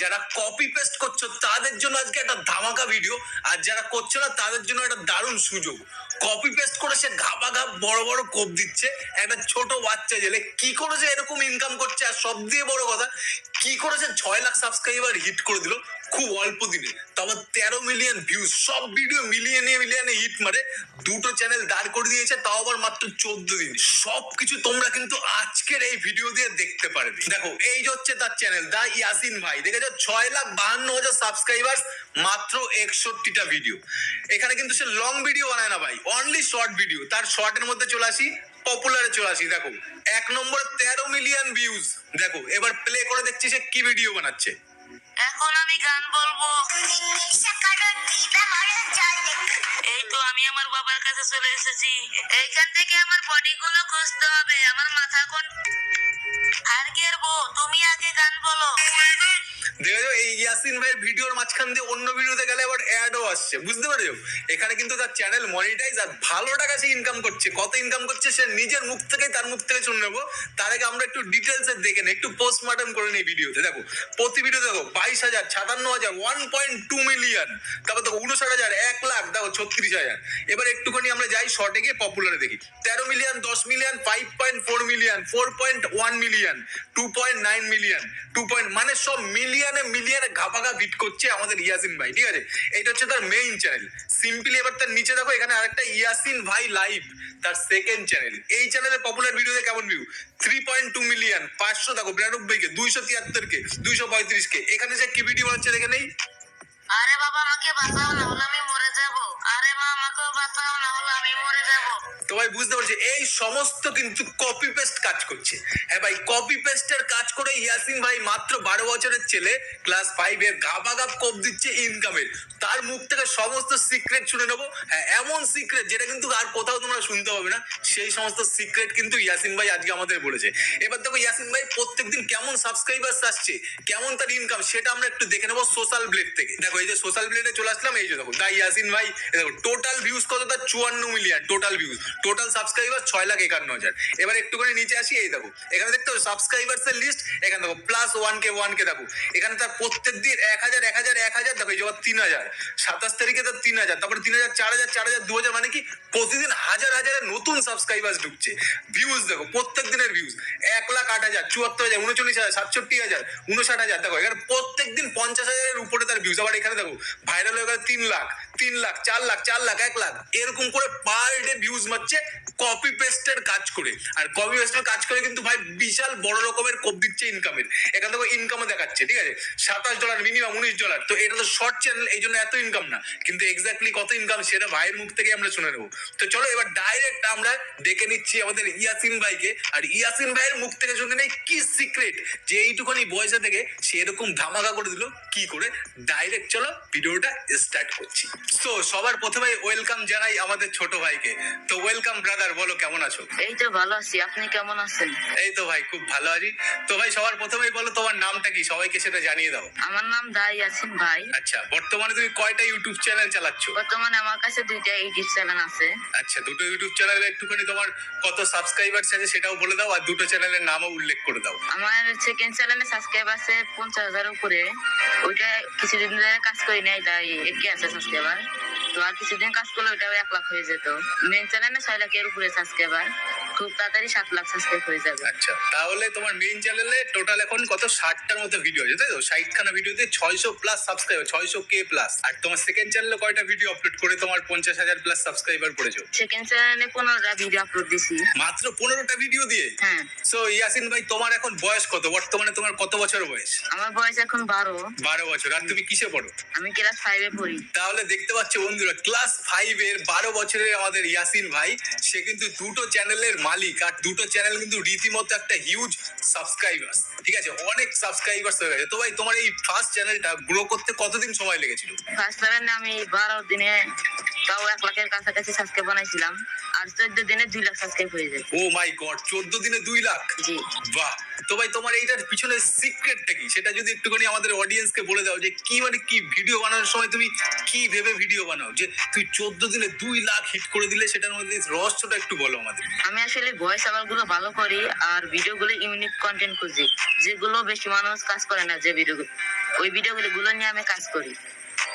যারা copy paste করছ, তাদের জন্য আজকে একটা ধামাকা ভিডিও আর যারা করছ না, তাদের জন্য একটা দারুণ সুযোগ। কপি পেস্ট করে সে ঘাপা ঘাপ বড় বড় কোপ দিচ্ছে, একটা ছোট বাচ্চা জেলে। কি করে যে এরকম ইনকাম করছে, আর সব দিয়ে বড় কথা, কি করে সে ছয় লাখ সাবস্ক্রাইবার হিট করে দিল খুব অল্প দিনে। তারপর তেরো মিলিয়ন ভিউজ সব ভিডিও মিলিয়নে মিলিয়নে হিট মারে। দুটো চ্যানেল দাঁড় করে দিয়েছে, তাও আবার মাত্র চোদ্দ দিন। সব কিছু তোমরা কিন্তু আজকের এই ভিডিও দিয়ে দেখতে পারবে। দেখো, এই হচ্ছে তার চ্যানেল দা ইয়াসিন ভাই। দেখেছ? ছয় লাখ বাহান্ন হাজার সাবস্ক্রাইবার মাত্র একষট্টিটা ভিডিও এখানে কিন্তু সে লং ভিডিও বানায় না ভাই। অনলি শর্ট ভিডিও তার শর্টের মধ্যে চলে আসি পপুলারে চলে আসি। দেখো, এক নম্বরে তেরো মিলিয়ন ভিউজ দেখো, এবার প্লে করে দেখছি সে কি ভিডিও বানাচ্ছে। এখন আমি গান বলব। এই তো আমি আমার বাবার কাছে চলে এসেছি। এইখান থেকে আমার বডি গুলো খুঁজতে হবে। আমার মাথা কোন আর গেরবো তুমি আগে গান বলো। দেখেছ এই ইয়াসিন ভাইয়ের ভিডিওর মাঝখান দিয়ে অন্য ভিডিওতে গেলে আবার অ্যাডও আসছে। বুঝতে পারছ? এখানে কিন্তু তার চ্যানেল মনিটাইজ আর ভালো টাকা সে ইনকাম করছে। কত ইনকাম করছে সে নিজের মুখ থেকেই তার মুখ থেকে শুনে নেব। তার আগে আমরা একটু ডিটেলস দেখে নিই, একটু পোস্টমর্টম করে নিই ভিডিওতে। দেখো, প্রতি ভিডিও দেখো, বাইশ হাজার, সাতান্ন হাজার ওয়ান পয়েন্ট টু মিলিয়ন তারপর দেখো, উনষাট হাজার, এক লাখ, দেখো, ছত্রিশ হাজার। এবার একটুখানি আমরা যাই শর্টে গিয়ে পপুলারে দেখি। তেরো মিলিয়ন দশ million five point four million four point one million two point nine million two point মানে সব মিলিয়নে মিলিয়নে ঘাপাঘা বিট করছে আমাদের ইয়াসিন ভাই, ঠিক আছে? এইটা হচ্ছে তার মেইন চ্যানেল সিম্পলি এবার তার নিচে দেখো, এখানে আরেকটা ইয়াসিন ভাই লাইভ তার সেকেন্ড চ্যানেল এই চ্যানেলে পপুলার ভিডিওতে কেমন view three point two million পাঁচশো দেখো বিরানব্বই কে দুইশো তিয়াত্তর কে দুইশো পঁয়ত্রিশ কে এখানে যে কি ভিডিও হচ্ছে দেখে নেই? আরে বাবা, আমাকে বাঁচাও না হলে আমি মরে যাব। আরে মা, আমাকেও বাঁচাও না হলে আমি মরে যাব তো ভাই বুঝতে পারছি এই সমস্ত কিন্তু কপি পেস্ট কাজ করছে। হ্যাঁ ভাই কপি পেস্টের কাজ করে ইয়াসিন ভাই মাত্র বারো বছরের ছেলে ক্লাস ফাইভে গাবা গাপ কোপ দিচ্ছে ইনকামের তার মুখ থেকে সমস্ত সিক্রেট শুনে নেব। হ্যাঁ এমন সিক্রেট যেটা কিন্তু আর কোথাও তোমরা শুনতে পাবে না, সেই সমস্ত সিক্রেট কিন্তু ইয়াসিন ভাই আজকে আমাদের বলেছে। এবার দেখো ইয়াসিন ভাই প্রত্যেকদিন কেমন সাবস্ক্রাইবার্স আসছে, কেমন তার ইনকাম সেটা আমরা একটু দেখে নেব সোশ্যাল ব্লেড থেকে। দেখো এই যে সোশ্যাল ব্লেডে চলে আসলাম, এই যে দেখো দা ইয়াসিন ভাই দেখো টোটাল ভিউজ কত? তার চুয়ান্ন million total views total subscriber ছয় লাখ একান্ন হাজার। এবার একটুখানি নিচে আসি, এই দেখো, এখানে দেখতে সাবস্ক্রাইবার্স এর লিস্ট এখানে দেখো plus one K one K দেখো। এখানে তার প্রত্যেক দিন এক হাজার এক হাজার এক হাজার, দেখো, এই তিন হাজার। সাতাশ তারিখে তার তিন হাজার, তারপরে তিন হাজার, চার হাজার চার হাজার, দু হাজার মানে কি, প্রতিদিন হাজার হাজারের নতুন সাবস্ক্রাইবার্স ঢুকছে। ভিউজ দেখো, প্রত্যেক দিনের ভিউজ এক লাখ আট হাজার, চুয়াত্তর হাজার, উনচল্লিশ হাজার, সাতষট্টি হাজার, উনষাট হাজার, দেখো, এখানে প্রত্যেক দিন পঞ্চাশ হাজারের উপরে তার ভিউজ আবার এখানে দেখো ভাইরাল হয়ে গেলে তিন লাখ তিন লাখ, চার লাখ চার লাখ, এক লাখ। এরকম করে পার ডে ভিউজ মারছে কপি পেস্টের কাজ করে। আর কপি পেস্টের কাজ করে কিন্তু ভাই বিশাল বড় রকমের কোপ দিচ্ছে ইনকামের এখান থেকে ইনকামও দেখাচ্ছে, ঠিক আছে? সাতাশ ডলার মিনিমাম উনিশ ডলার তো এটা তো শর্ট চ্যানেল এই জন্য এত ইনকাম না। কিন্তু এক্স্যাক্টলি কত ইনকাম সেটা ভাইয়ের মুখ থেকে আমরা শুনে নেব। তো চলো এবার ডাইরেক্ট আমরা দেখে নিচ্ছি আমাদের ইয়াসিন ভাইকে। আর ইয়াসিন ভাইয়ের মুখ থেকে শুনে নেই কি সিক্রেট যে এইটুখানি বয়সে থেকে সে এরকম ধামাকা করে দিল, কি করে? ডাইরেক্ট চলো ভিডিওটা স্টার্ট করছি। তো সবার প্রথমে ওয়েলকাম জানাই আমাদের ছোট ভাইকে। তো ওয়েলকাম ব্রাদার বলো কেমন আছো? এই তো ভালো আছি আপনি কেমন আছেন? এই তো ভাই খুব ভালো আছি। তো ভাই সবার প্রথমেই বলো তোমার নামটা কি? সবাইকে সেটা জানিয়ে দাও। আমার নাম দাই আছেন ভাই। আচ্ছা বর্তমানে তুমি কয়টা ইউটিউব চ্যানেল চালাচ্ছ? বর্তমানে আমার কাছে দুইটা ইউটিউব চ্যানেল আছে। আচ্ছা দুটো ইউটিউব চ্যানেলে একটুখানি তোমার কত সাবস্ক্রাইবার্স আছে সেটাও বলে দাও আর দুটো চ্যানেলের নামও উল্লেখ করে দাও। আমার সেকেন্ড চ্যানেলে সাবস্ক্রাইব আছে পঞ্চাশ হাজার উপরে। ওইটা কিছুদিন ধরে কাজ করি নাই তাই একে আছে সাবস্ক্রাইবার তো আর কিছুদিন কাজ করলে ওইটাও এক লাখ হয়ে যেত। মেন চ্যানেলে ছয় লাখের উপরে সাবস্ক্রাইবার খুব তাড়াতাড়ি সাত লাখ সাবস্ক্রাইব হয়ে যাবে। আচ্ছা তাহলে তোমার মেইন চ্যানেলে টোটাল এখন কত? ষাটটার মতো ভিডিও আছে তাই তো? ষাটখানা ভিডিওতে ছয়শো প্লাস সাবস্ক্রাইবার ছয়শো কে প্লাস আর তোমার সেকেন্ড চ্যানেলে কয়টা ভিডিও আপলোড করে তোমার পঞ্চাশ হাজার প্লাস সাবস্ক্রাইবার করেছ? সেকেন্ড চ্যানেলে পনেরোটা ভিডিও আপলোড দিছি। মাত্র পনেরোটা ভিডিও দিয়ে? হ্যাঁ। সো ইয়াসিন ভাই তোমার এখন বয়স কত? বর্তমানে তোমার কত বছর বয়স? আমার বয়স এখন বারো। বারো বছর। আর তুমি কিসে পড়ো? আমি ক্লাস ফাইভে পড়ি। তাহলে দেখতে পাচ্ছ বন্ধুরা ক্লাস ফাইভ এর বারো বছরের আমাদের ইয়াসিন ভাই, সে কিন্তু দুটো চ্যানেলের মালিক, আর দুটো চ্যানেল কিন্তু রীতিমতো একটা হিউজ সাবস্ক্রাইবার্স ঠিক আছে? অনেক সাবস্ক্রাইবার্স হয়ে গেছে। তো ভাই, তোমার এই ফার্স্ট চ্যানেলটা গ্রো করতে কতদিন সময় লেগেছিল? ফার্স্ট চ্যানেল আমি বারো দিনে তাও এক লাখের কাছাকাছি সাবস্ক্রাইব বানাইছিলাম। আর চোদ্দ দিনে দুই লাখ সাবস্ক্রাইব হয়ে যায়। ও মাই গড চোদ্দ দিনে দুই লাখ? জি। বাহ। তো ভাই তোমার এইটার পিছনে সিক্রেটটা কি? সেটা যদি একটুখানি আমাদের অডিয়েন্সকে বলে দাও যে কি মানে কি ভিডিও বানানোর সময় তুমি কি ভেবে ভিডিও বানাও? যে তুই চোদ্দ দিনে দুই লাখ হিট করে দিলে সেটার মধ্যে রহস্যটা একটু বলো আমাদের। আমি আসলে ভয়েস আবারগুলো ভালো করি আর ভিডিও গুলো ইউনিক কন্টেন্ট খুঁজি। যেগুলো বেশি মানুষ কাজ করে না যে ভিডিও ওই ভিডিও গুলো নিয়ে আমি কাজ করি।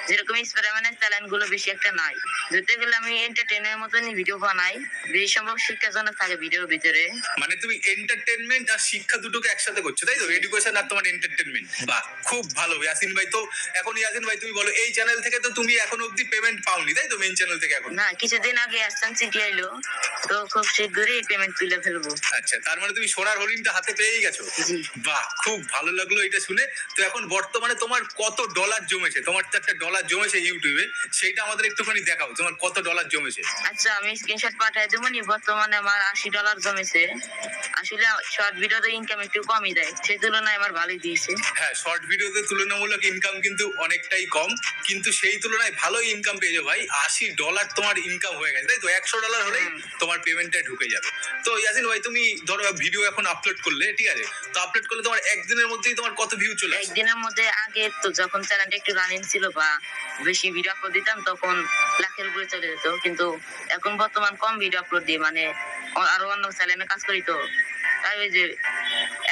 যেরকম এক্সপেরিমেন্টের চ্যালেঞ্জগুলো বেশি একটা নাই। ধরতে গেলে আমি এন্টারটেনের মতনই ভিডিও বানাই। বেশি সম্ভব শিক্ষাজনক থাকে ভিডিওর ভিতরে। মানে তুমি এন্টারটেনমেন্ট আর শিক্ষা দুটোকে একসাথে করছ তাই তো? এডুকেশন আর তোমার এন্টারটেনমেন্ট বাহ খুব ভালো। ইয়াসিন ভাই তো এখন ইয়াসিন ভাই তুমি বলো এই চ্যানেল থেকে তো তুমি এখন অব্দি পেমেন্ট পাওনি তাই তো? মেইন চ্যানেল থেকে এখন। না কিছুদিন আগে আসতাম চিঠি আইলো তো খুব শীঘ্রই পেমেন্ট তুলে ফেলব। আচ্ছা তার মানে তুমি সোনার হরিণটা হাতে পেয়েই গেছো? বাহ খুব ভালো লাগল এটা শুনে। তো এখন বর্তমানে তোমার কত ডলার জমেছে? তোমার তো একটা ডলার জমেছে ইউটিউবে সেটা আমাদের একটুখানি দেখাও, তোমার কত ডলার জমেছে। আচ্ছা আমি স্ক্রিনশট পাঠাই দেবো নি, বর্তমানে আমার আশি ডলার জমেছে। আসলে শর্ট ভিডিওতে ইনকাম একটু কমই দেয় সেই তুলনায় আমার ভালোই দিয়েছে। হ্যাঁ শর্ট ভিডিওতে তুলনামূলক ইনকাম কিন্তু অনেকটাই কম কিন্তু সেই তুলনায় ভালোই ইনকাম পেয়েছ ভাই আশি ডলার তোমার ইনকাম হয়ে গেছে। তাই তো একশো ডলার হলেই তোমার পেমেন্টটা ঢুকে যাবে। তো ইয়াসিন ভাই তুমি ধরো ভিডিও এখন আপলোড করলে ঠিক আছে? তো আপলোড করলে তোমার একদিনের মধ্যেই তোমার কত ভিউ চলে একদিনের মধ্যে আগে তো যখন চ্যানেলটা একটু রানিং ছিল বা বেশি ভিডিও আপলোড দিতাম তখন লাখের উপরে চলে যেত। কিন্তু এখন বর্তমান কম ভিডিও আপলোড দিই মানে আরও অন্য চ্যানেলে কাজ করি তো তাই ওই যে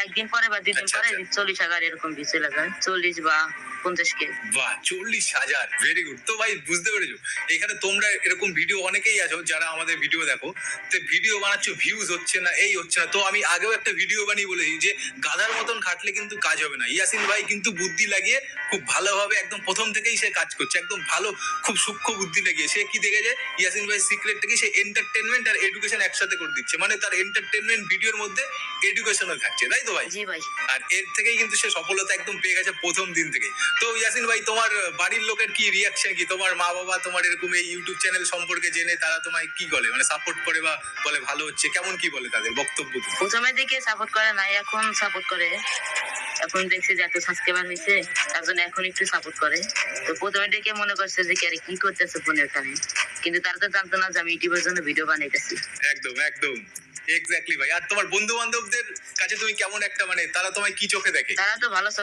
একদিন পরে বা দুই দিন আচ্ছা, পরে আচ্ছা। চল্লিশ হাজার এরকম চলে যায় চল্লিশ বা পঞ্চাশ কে বাহ চল্লিশ হাজার ভেরি গুড তো ভাই বুঝতে পেরেছ? এখানে তোমরা এরকম ভিডিও অনেকেই আছো যারা আমাদের ভিডিও দেখো তো ভিডিও বানাচ্ছ ভিউজ হচ্ছে না এই হচ্ছে না। তো আমি আগেও একটা ভিডিও বানিয়ে বলেছি যে গাধার মতন খাটলে কিন্তু কাজ হবে না। ইয়াসিন ভাই কিন্তু বুদ্ধি লাগিয়ে খুব ভালোভাবে একদম প্রথম থেকেই সে কাজ করছে একদম ভালো খুব সূক্ষ্ম বুদ্ধি লাগিয়ে। সে কি দেখেছে? ইয়াসিন ভাই সিক্রেট থেকে সে এন্টারটেনমেন্ট আর এডুকেশন একসাথে করে দিচ্ছে। মানে তার এন্টারটেনমেন্ট ভিডিওর মধ্যে এডুকেশনও থাকছে তাই তো ভাই? ভাই। আর এর থেকেই কিন্তু সে সফলতা একদম পেয়ে গেছে প্রথম দিন থেকে তো ইয়াসিন ভাই তোমার বাড়ির লোকের কি রিয়াকশন কি? তোমার মা বাবা তোমার এরকম এই ইউটিউব চ্যানেল সম্পর্কে জেনে তারা তোমায় কি বলে? মানে সাপোর্ট করে বা বলে ভালো হচ্ছে? কেমন কি বলে তাদের বক্তব্য? কি প্রথমের দিকে সাপোর্ট করে নাই এখন সাপোর্ট করে। এখন দেখছে যে এত সাবস্ক্রাইবার হয়েছে তার জন্য এখন একটু সাপোর্ট করে। তো প্রথমের দিকে মনে করছে যে আরে কি করতেছে কিন্তু তারা তো জানতো না যে আমি ইউটিউবের জন্য ভিডিও বানাইতেছি। একদম একদম। এক্স্যাক্টলি ভাই। আর তোমার বন্ধু বান্ধবদের কাছে তুমি কেমন একটা মানে তারা তোমায় কি চোখে দেখে? তারা তো ভালো